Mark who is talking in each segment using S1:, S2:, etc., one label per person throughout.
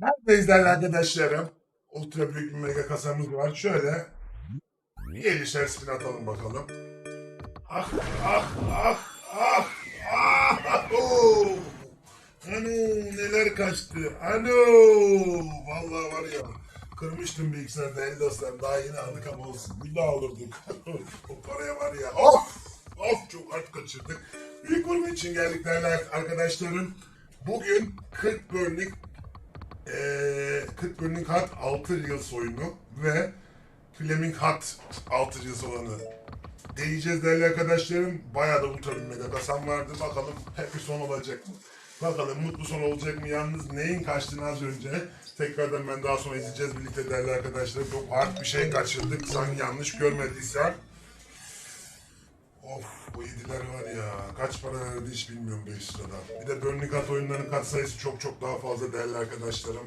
S1: Neredeyiz değerli arkadaşlarım? Ultra büyük bir mega kasamız var. Şöyle gelişer spin atalım bakalım. Ah ah ah ah ah oh. Ano neler kaçtı. Ano vallahi var ya kırmıştım bilgisayarda el dostlar daha yeni aldık ama olsun. Bir daha alırdık. o paraya var ya of of çok art kaçırdık. Büyük grubu için geldik değerli arkadaşlarım. Bugün 40 bölümlük ee, 40 bölümlük hat 6 Reels oyunu ve Flaming Hat 6 Reels olanı deneyeceğiz değerli arkadaşlarım. Bayağı da ultra bir mega kasam vardı. Bakalım happy son olacak mı? Bakalım mutlu son olacak mı? Yalnız neyin kaçtığını az önce tekrardan ben daha sonra izleyeceğiz birlikte değerli arkadaşlar. Çok hard bir şey kaçırdık. Sanki yanlış görmediysem. Of bu yediler var ya kaç para verdi hiç bilmiyorum 5 liradan. Bir de Burnley kat oyunların kat sayısı çok çok daha fazla değerli arkadaşlarım.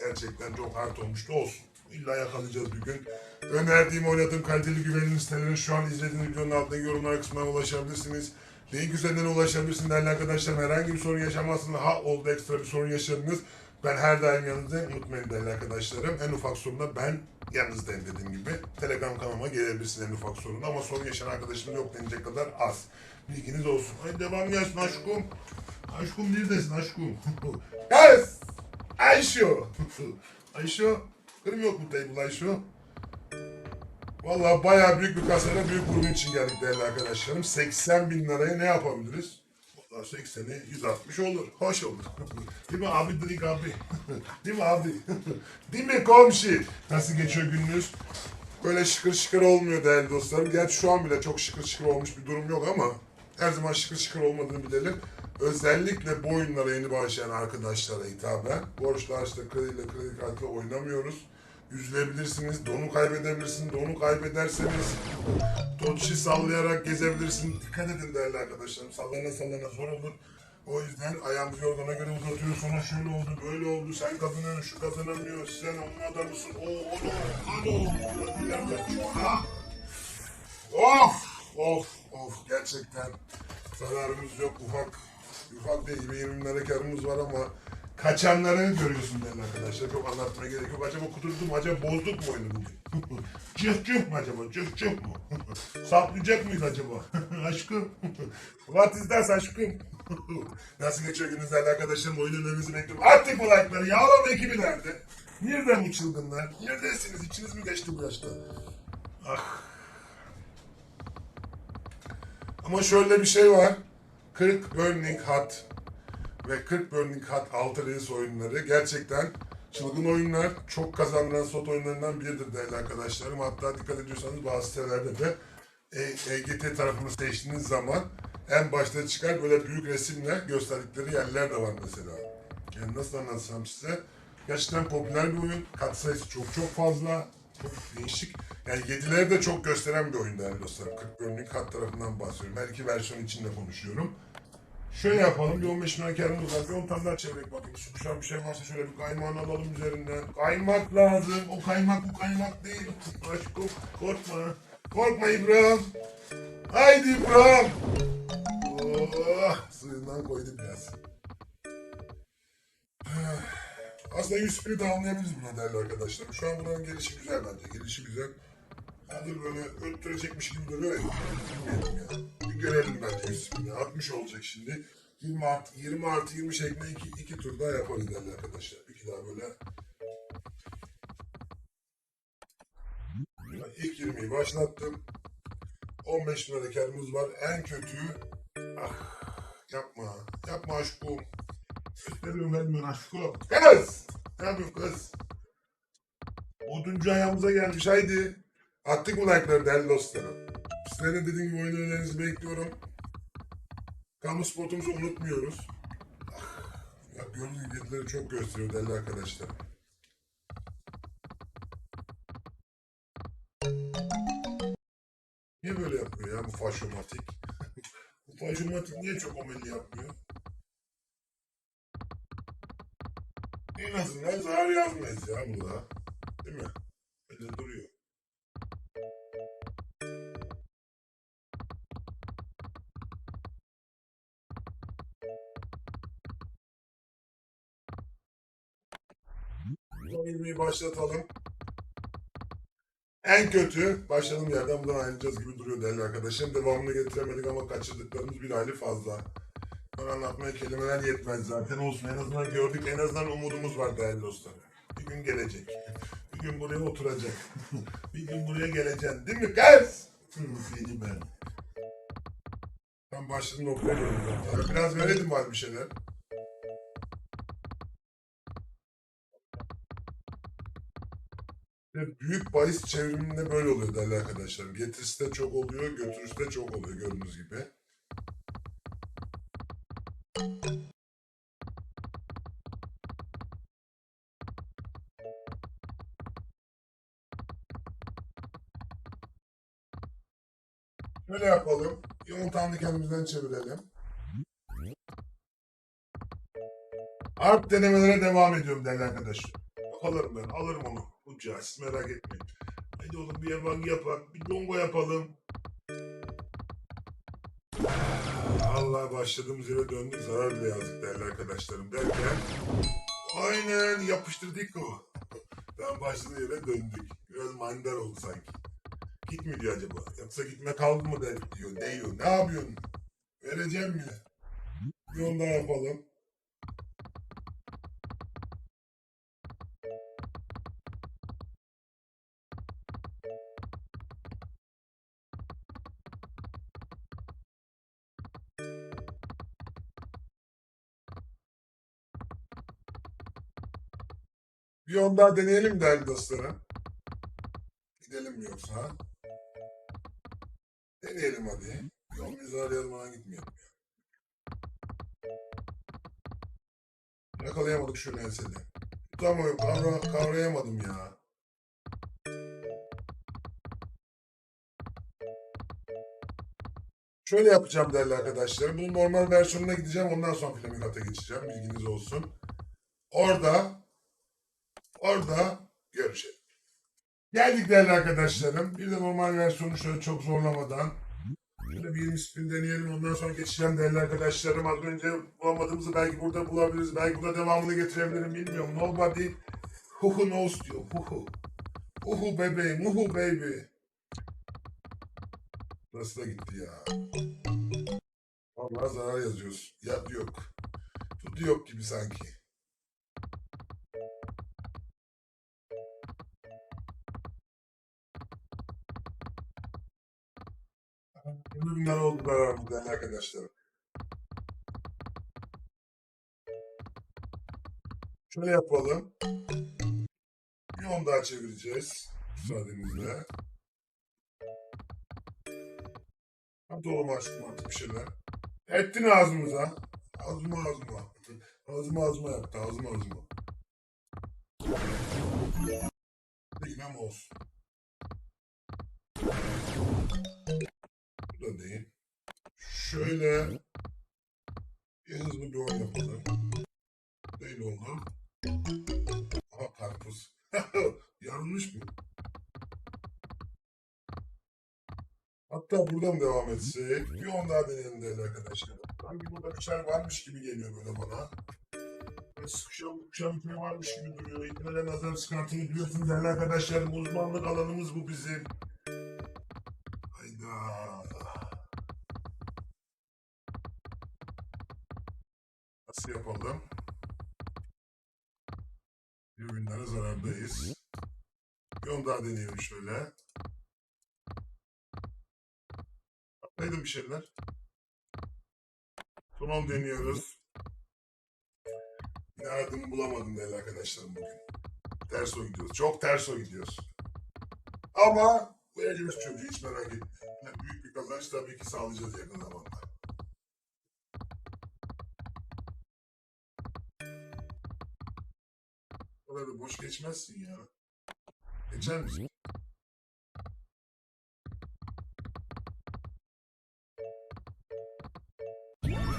S1: Gerçekten çok hard olmuştu olsun. İlla yakalayacağız bir gün. Önerdiğim oynadığım kaliteli güvenilir sitelerin şu an izlediğiniz videonun altındaki yorumlar kısmına ulaşabilirsiniz. Link üzerinden ulaşabilirsiniz değerli arkadaşlarım. Herhangi bir sorun yaşamazsınız. Ha oldu ekstra bir sorun yaşadınız. Ben her daim yanınızdayım. Unutmayın değerli arkadaşlarım. En ufak sorunda ben yanınızdayım dediğim gibi. Telegram kanalıma gelebilirsin en ufak sorunda ama sorun yaşayan arkadaşım yok denecek kadar az. Bilginiz olsun. Hadi devam gelsin aşkım. Aşkım neredesin aşkım? Yes! Ayşo! Ayşo! Kırım yok mu table Ayşo? Vallahi bayağı büyük bir kasayla büyük grubu için geldik değerli arkadaşlarım. 80 bin liraya ne yapabiliriz? Vallahi 80'i 160 olur. Hoş olur. Değil mi abi drink abi? Değil mi abi? Değil mi komşu? Nasıl geçiyor gününüz? Böyle şıkır şıkır olmuyor değerli dostlarım. Gerçi şu an bile çok şıkır şıkır olmuş bir durum yok ama her zaman şıkır şıkır olmadığını bilelim. Özellikle bu oyunlara yeni başlayan arkadaşlara hitaben borçlu harçla krediyle kredi kartıyla oynamıyoruz. Üzülebilirsiniz, donu kaybedebilirsiniz, donu kaybederseniz Totşi sallayarak gezebilirsin. Dikkat edin değerli arkadaşlarım. Sallana sallana zor olur. O yüzden ayağımızı yorgana göre uzatıyoruz. Sonra şöyle oldu, böyle oldu. Sen kazanıyorsun, şu kazanamıyor. Sen onun adamısın. O, onu. Ah! Of, of, of. Gerçekten zararımız yok. Ufak, ufak değil. 20 lira karımız var ama kaçanları görüyorsun değerli arkadaşlar. Çok anlatmaya gerek yok. Acaba kudurduk mu? Acaba bozduk mu oyunu bugün? cıh cıh mı acaba? Cıh cıh mı? Saplayacak mıyız acaba? aşkım. What is that aşkım? Nasıl geçiyor gününüz arkadaşlarım? Oyun önerinizi bekliyorum. Artık bu like'ları. Yağlama ekibi nerede? Nerede bu çılgınlar? Neredesiniz? İçiniz mi geçti bu yaşta? Ah. Ama şöyle bir şey var. 40 Burning Hut ve 40 Burning Hut 6 Reis oyunları gerçekten çılgın oyunlar. Çok kazandıran slot oyunlarından biridir değerli arkadaşlarım. Hatta dikkat ediyorsanız bazı sitelerde de E- EGT tarafını seçtiğiniz zaman en başta çıkar böyle büyük resimle gösterdikleri yerler de var mesela. Yani nasıl anlatsam size. Gerçekten popüler bir oyun. Kat sayısı çok çok fazla. Çok değişik. Yani yedileri de çok gösteren bir oyun değerli dostlar. 40 bölümlük kat tarafından bahsediyorum. Her iki versiyon içinde konuşuyorum. Şöyle yapalım. Bir 15 bin karımız var. Bir 10 tane daha çevirek bakayım. Sıkışan bir şey varsa şöyle bir kaymağını alalım üzerinden. Kaymak lazım. O kaymak bu kaymak değil. Aşkım korkma. Korkma İbrahim. Haydi İbrahim. Oh, suyundan koydum biraz. Aslında 100 spirit anlayabiliriz buna değerli arkadaşlar. Şu an buranın gelişi güzel bence. Gelişi güzel. Hazır böyle öttürecekmiş gibi duruyor ya. Bir görelim bence 100 spirit. 60 olacak şimdi. 20 artı 20 artı 20 şeklinde iki, iki tur daha yaparız değerli arkadaşlar. İki daha böyle. İlk 20'yi başlattım. 15 bin lira karımız var. En kötü ah, yapma. Yapma aşkım. Gösteriyorum vermiyorsun aşkım. Kız! Ne yapıyorsun kız? Oduncu ayağımıza gelmiş haydi. Attık mı like'ları değerli dostlarım? Sizlerin dediğim gibi oyun önerinizi bekliyorum. Kamu spotumuzu unutmuyoruz. Ya gönül ilgileri çok gösteriyor değerli arkadaşlar. Niye böyle yapmıyor ya bu faşomatik? bu faşomatik niye çok omeli yapmıyor? En azından zarar yazmayız ya burada. Değil mi? 20'yi başlatalım. En kötü başladığım yerden buradan ayrılacağız gibi duruyor değerli arkadaşım. Devamını getiremedik ama kaçırdıklarımız bir hali fazla. Bunları anlatmaya kelimeler yetmez zaten olsun. En azından gördük, en azından umudumuz var değerli dostlar. Bir gün gelecek. Bir gün buraya oturacak. bir gün buraya geleceksin değil mi kız? Seni ben. Ben başladım okuyorum. Biraz verelim var bir şeyler. Büyük bahis çevriminde böyle oluyor değerli arkadaşlarım. Getirisi de çok oluyor, götürüsü de çok oluyor gördüğünüz gibi. Şöyle yapalım. Yumurtanı kendimizden çevirelim. Harp denemelere devam ediyorum değerli arkadaşlar. Alırım ben, alırım onu. Uçağı, siz merak etmeyin. Haydi oğlum bir yaban yapak, bir dongo yapalım. Allah başladığımız yere döndük, zarar bile yazdık değerli arkadaşlarım derken aynen yapıştırdık o. Ben başladığım yere döndük. Biraz manidar oldu sanki. Git mi diyor acaba? Yoksa gitme kaldı mı der, diyor. Diyor. Ne yapıyorsun? Vereceğim mi? Bir onu yapalım. Bir on daha deneyelim değerli dostlarım. Gidelim yoksa? Deneyelim hadi. Yol bizi arayalım ona gitmeyelim. Yakalayamadık şu ensede. Tutamıyorum, kavra, kavrayamadım ya. Şöyle yapacağım değerli arkadaşlar. Bunun normal versiyonuna gideceğim. Ondan sonra flamingata geçeceğim. Bilginiz olsun. Orada orada görüşelim. Geldik değerli arkadaşlarım. Bir de normal versiyonu şöyle çok zorlamadan şöyle bir spin deneyelim. Ondan sonra geçeceğim değerli arkadaşlarım. Az önce bulamadığımızı belki burada bulabiliriz. Belki burada devamını getirebilirim bilmiyorum. Nobody who knows diyor. Huhu. Uhu bebeğim. Uhu baby. Nasıl da gitti ya. Vallahi zarar yazıyoruz. Yat yok. Tutu yok gibi sanki. 20 bin lira oldu zararımızdan arkadaşlarım. Şöyle yapalım. Bir on daha çevireceğiz. Müsaadenizle. Hadi oğlum aşkım artık bir şeyler. Ettin ağzımıza. Ağzıma ağzıma. Ağzıma ağzıma yaptı. Ağzıma ağzıma. Ama olsun. Şöyle bir hızlı bir oyun yapalım. Değil oldu. Aha karpuz. Yanlış mı? Hatta buradan devam etsek. Bir on daha deneyelim değerli arkadaşlar. Sanki burada bir şey varmış gibi geliyor böyle bana. Böyle sıkışan sıkışan bir varmış gibi duruyor. İlmele nazar çıkartını biliyorsunuz değerli arkadaşlarım. Uzmanlık alanımız bu bizim. Nasıl yapalım? Bir günlere zarardayız. Bir on daha deneyelim şöyle. Neydi bir şeyler? Son on deniyoruz. Yine bulamadım değerli arkadaşlarım bugün. Ters o gidiyoruz. Çok ters o gidiyoruz. Ama vereceğiz çocuğu hiç merak etme. Yani büyük bir kazanç tabii ki sağlayacağız yakın zamanda. Boş geçmezsin ya. Geçer misin?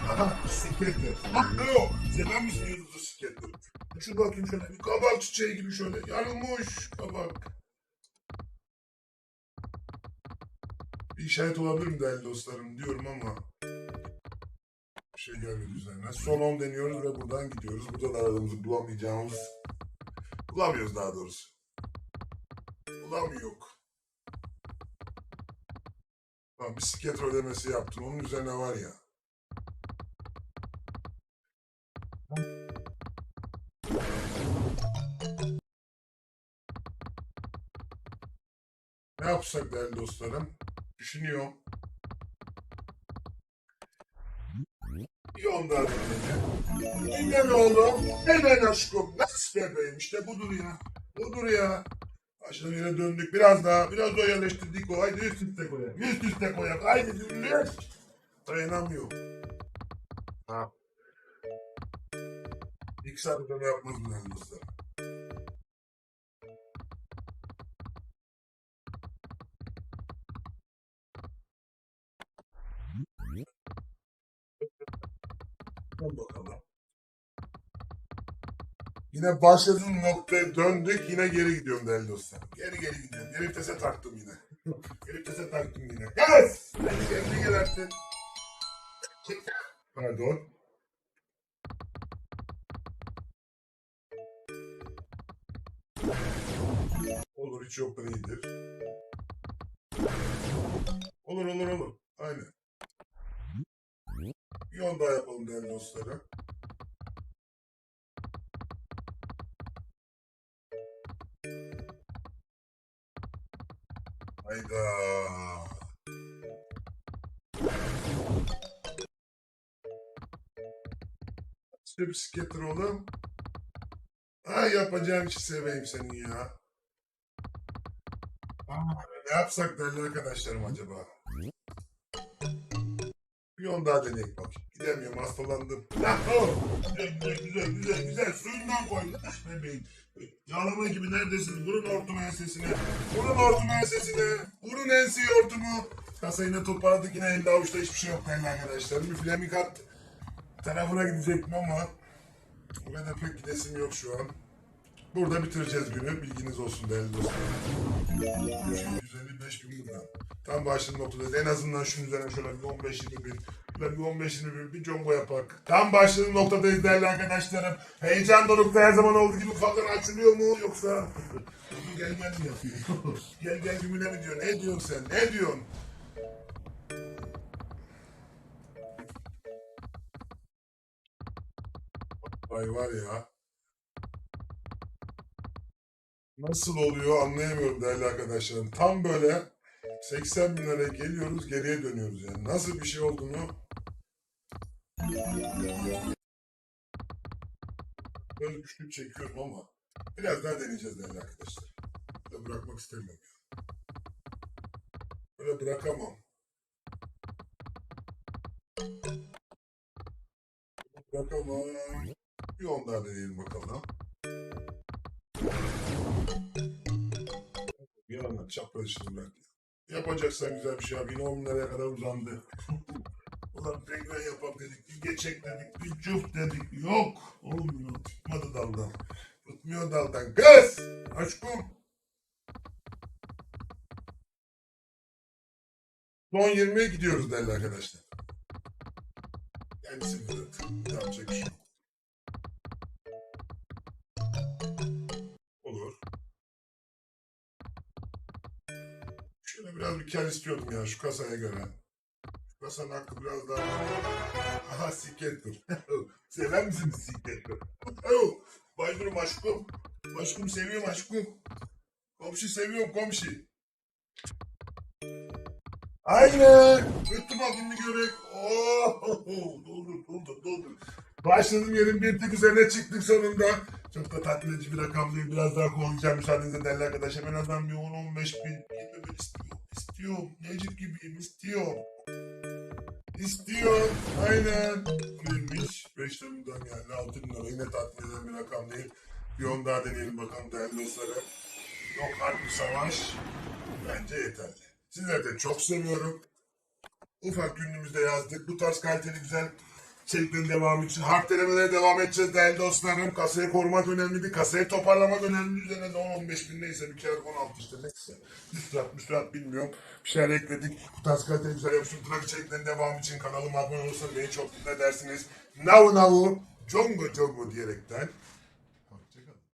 S1: Aha bisikletler. Bak ne o? Selam mı istiyoruz bisikletleri? Şu bakayım şöyle bir kabak çiçeği gibi şöyle yanılmış kabak. Bir işaret olabilir mi değerli dostlarım diyorum ama şey gelmedi üzerine. Son 10 deniyoruz ve buradan gidiyoruz. Burada da aradığımızı bulamayacağımız Bulamıyoruz daha doğrusu. Bulamıyor. Tamam bisiklet ödemesi yaptın. Onun üzerine var ya. Ne yapsak değerli dostlarım? Düşünüyorum. Bir onda dinleyelim. Dinle oğlum. Hemen aşkım. Nasıl bebeğim? İşte budur ya. Budur ya. Başına yine döndük. Biraz daha. Biraz daha yerleştirdik o. Haydi üst üste koyak. Üst üste koyak. Haydi dinle. Dayanamıyor. Ha. İlk saat ödeme yapmaz mı Yine başladığım noktaya döndük. Yine geri gidiyorum değerli dostlar. Geri geri gidiyorum. Geri vitese taktım yine. Geri vitese taktım yine. Yes! Beni geri gel artık. Pardon. Olur hiç yoktan iyidir. Olur olur olur. Aynen. Bir yol daha yapalım değerli dostlarım. Hayda. İşte bisiklettir oğlum. Ha yapacağın işi seveyim senin ya. Aa, ne yapsak değerli arkadaşlarım acaba? Bir yol daha deneyek bak. Gidemiyorum hastalandım. Güzel güzel güzel güzel suyundan koy. Bebeğim. Yağlama gibi neredesin? Vurun hortumu ensesine. Vurun hortumu ensesine. Vurun enseyi hortumu. Kasayı yine toparladık yine elde avuçta hiçbir şey yok değerli arkadaşlarım. Bir flamin kat tarafına gidecektim ama orada pek gidesim yok şu an. Burada bitireceğiz günü. Bilginiz olsun değerli dostlarım. 155 bin buradan. Tam başladığım noktadayız. En azından şunun üzerine şöyle bir 15-20 bin. Şöyle bir 15-20 bin bir combo yapak. Tam başladığım noktadayız değerli arkadaşlarım. Heyecan dorukta her zaman olduğu gibi kalkan açılıyor mu yoksa? gel gel mi yapıyor? gel gel gümüne mi diyor? Ne diyorsun sen? Ne diyorsun? Vay var ya. Nasıl oluyor anlayamıyorum değerli arkadaşlarım. Tam böyle 80 bin liraya geliyoruz geriye dönüyoruz yani. Nasıl bir şey olduğunu böyle güçlük çekiyorum ama biraz daha deneyeceğiz değerli arkadaşlar. Böyle bırakmak istemiyorum. Böyle bırakamam. Bırakamam. Bir on daha deneyelim bakalım. Anda çapraz işini. Yapacaksan güzel bir şey yap. Yine 10 liraya kadar uzandı. Ulan penguen yapalım dedik. Bir geçek dedik. Bir cuf dedik. Yok. Olmuyor. Tutmadı daldan. Tutmuyor daldan. Kız! Aşkım. Son 20'ye gidiyoruz değerli arkadaşlar. Kendisi bırak. Yapacak bir. Biraz bir kar istiyordum ya şu kasaya göre. Şu kasanın hakkı biraz daha... Aha sikettir. Sever misiniz sikettir? Baydurum aşkım. Aşkım seviyorum aşkım. Komşu seviyorum komşu. Aynen. Öttüm adını görek. Oh, doldur doldur doldur. Başladığım yerin bir tık üzerine çıktık sonunda. Çok da tatmin edici bir rakam değil. Biraz daha koyacağım müsaadenizle değerli arkadaşlar. En azından bir 10-15 bin, 20 bin istiyorum. İstiyorum. Necip gibiyim. istiyorum. İstiyorum. Aynen. Neymiş? 5 Temmuz'dan geldi. 6 bin lira. Yine tatmin eden bir rakam değil. Bir on daha deneyelim bakalım değerli dostlarım. Yok harbi savaş. Bence yeterli. Sizleri de çok seviyorum. Ufak günlüğümüzde yazdık. Bu tarz kaliteli güzel içeriklerin devamı için harf denemelere devam edeceğiz değerli dostlarım. Kasayı korumak önemliydi. Kasayı toparlamak önemli. Üzerine de 10-15 bin neyse bir kere 16 işte neyse. Müstürat müstürat bilmiyorum. Bir şeyler ekledik. Bu tarz kaliteli güzel yapışım trak içeriklerin devamı için kanalıma abone olursanız beni çok mutlu edersiniz. Navu navu, congo congo diyerekten